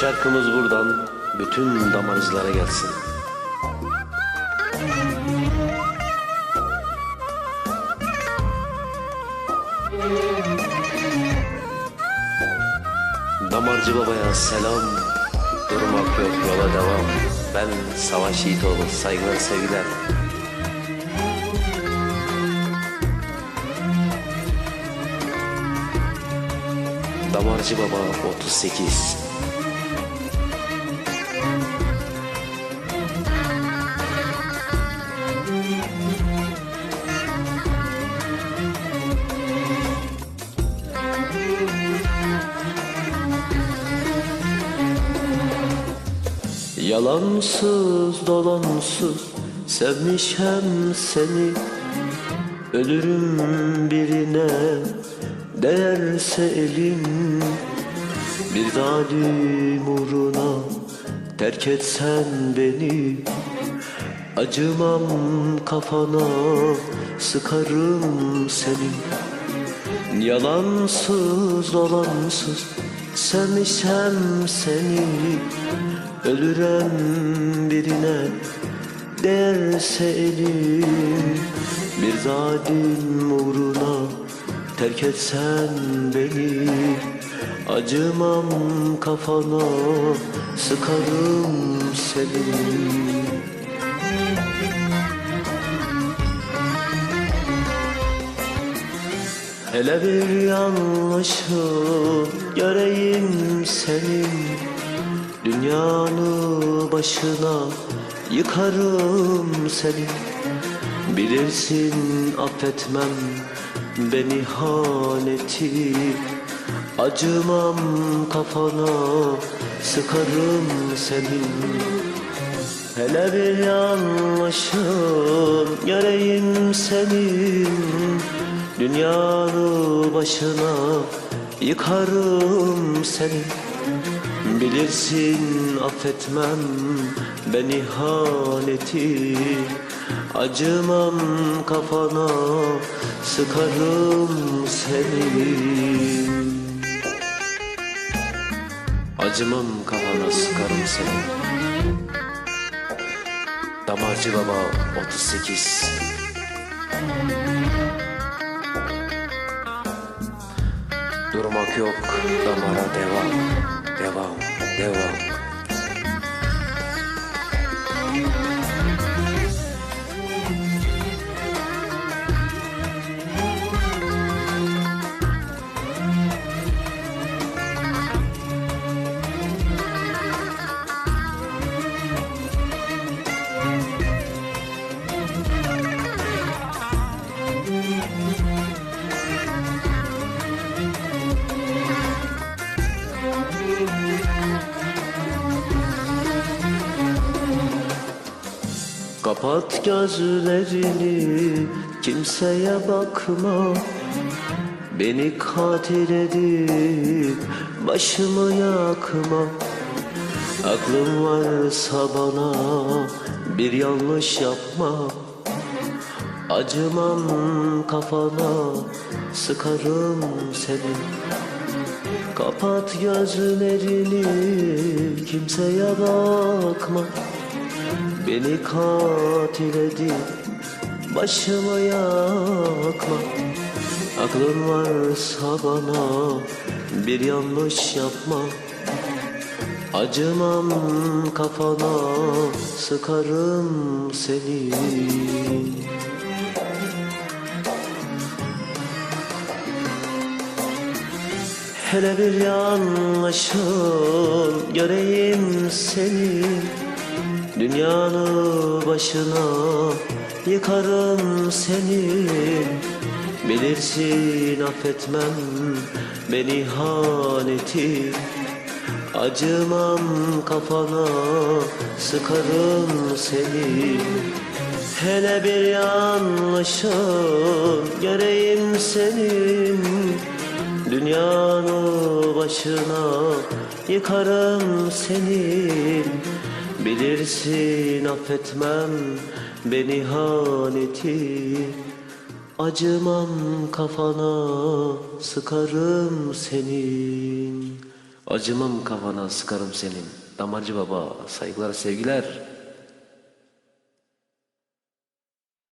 şarkımız buradan bütün damarcılara gelsin. Damarcı babaya selam, durmak yok yola devam. Ben Savaş Yiğitoğlu, saygılar sevgiler. Damarcı baba 38. Yalansız dolansız sevmişem seni. Ölürüm birine değerse elim. Bir zalim uğruna terk etsen beni. Acımam kafana sıkarım senin Yalansız dolansız sevmişsem seni Ölürem birine değerse elim. Bir zalim uğruna terk etsen beni. Acımam kafana sıkarım seni. Hele bir yanlışım göreyim senin Dünyanı başına yıkarım senin Bilirsin affetmem ben ihaneti Acımam kafana sıkarım senin Hele bir yanlışım göreyim senin Dünyanı başına yıkarım senin Bilirsin affetmem ben ihaneti Acımam kafana sıkarım seni. Acımam kafana sıkarım seni. Damarcı baba 38 Durmak yok damara devam Devam devam Kapat gözlerini kimseye bakma. Beni katil edip başımı yakma. Aklın varsa bana bir yanlış yapma. Acımam kafana sıkarım seni. Kapat gözlerini kimseye bakma Beni katil edip başımı yakma. Aklın varsa bana bir yanlış yapma. Acımam kafana sıkarım seni. Hele bir yanlışın göreyim seni Dünyanı başına yıkarım seni. Bilirsin affetmem ben ihaneti Acımam kafana sıkarım seni. Hele bir yanlışın göreyim senin. Dünyanı başına yıkarım senin Bilirsin affetmem ben ihaneti Acımam kafana sıkarım senin Acımam kafana sıkarım senin. Damarcı baba saygılar sevgiler.